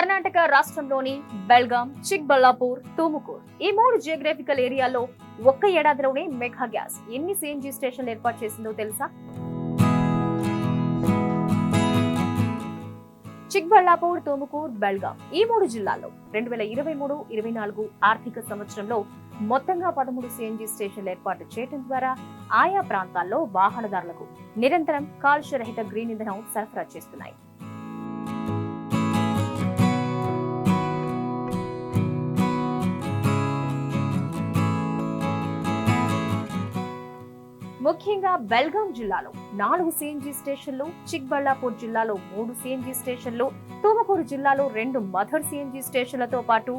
కర్ణాటక రాష్ట్రంలోని బెల్గాం చిక్బల్లాపూర్ తుముకూర్. ఈ మూడు జియోగ్రఫికల్ ఏరియాలో ఒక్క ఏడాదిలోనే మెగా గ్యాస్ ఎన్ని సిఎన్జీ స్టేషన్లు ఏర్పాటు చేసిందో తెలుసా? చిక్బల్లాపూర్ తుముకూర్ బెల్గాం ఈ మూడు జిల్లాల్లో రెండు వేల ఇరవై మూడు ఇరవై నాలుగు ఆర్థిక సంవత్సరంలో మొత్తంగా పదమూడు సిఎన్జి స్టేషన్లు ఏర్పాటు చేయడం ద్వారా ఆయా ప్రాంతాల్లో వాహనదారులకు నిరంతరం కాలుష్యరహిత గ్రీన్ ఇంధనం సరఫరా చేస్తున్నాయి. ముఖ్యంగా బెల్గాం జిల్లాలో నాలుగు సిఎన్జి స్టేషన్లు చిక్బళ్ళాపూర్ జిల్లాలో మూడు సిఎన్జి స్టేషన్లు తుమకూరు జిల్లాలో రెండు మదర్ సిఎన్జీ స్టేషన్లతో పాటు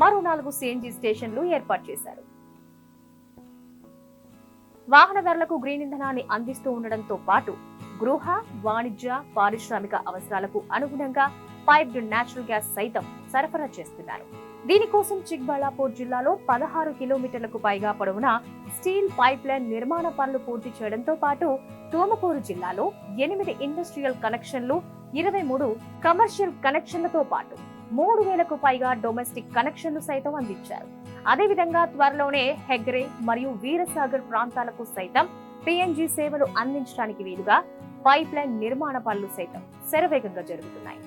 మరో నాలుగు సిఎన్జీ స్టేషన్లు ఏర్పాటు చేశారు. వాహనదారులకు గ్రీన్ ఇంధనాన్ని అందిస్తూ ఉండడంతో పాటు గృహ వాణిజ్య పారిశ్రామిక అవసరాలకు అనుగుణంగా పైప్డ్ నేచురల్ గ్యాస్ సైతం సరఫరా చేస్తున్నారు. దీనికోసం చిక్బళ్ళాపూర్ జిల్లాలో పదహారు కిలోమీటర్లకు పైగా పొడవున స్టీల్ పైప్ లైన్ నిర్మాణ పనులు పూర్తి చేయడంతో పాటు తోమకూరు జిల్లాలో ఎనిమిది ఇండస్ట్రియల్ కనెక్షన్లు ఇరవై మూడు కమర్షియల్ కనెక్షన్లతో పాటు మూడు వేలకు పైగా డొమెస్టిక్ కనెక్షన్లు సైతం అందించారు. అదేవిధంగా త్వరలోనే హెగ్రే మరియు వీరసాగర్ ప్రాంతాలకు సైతం పిఎన్జి సేవలు అందించడానికి వీలుగా పైప్ లైన్ నిర్మాణ పనులు సైతం శరవేగంగా జరుగుతున్నాయి.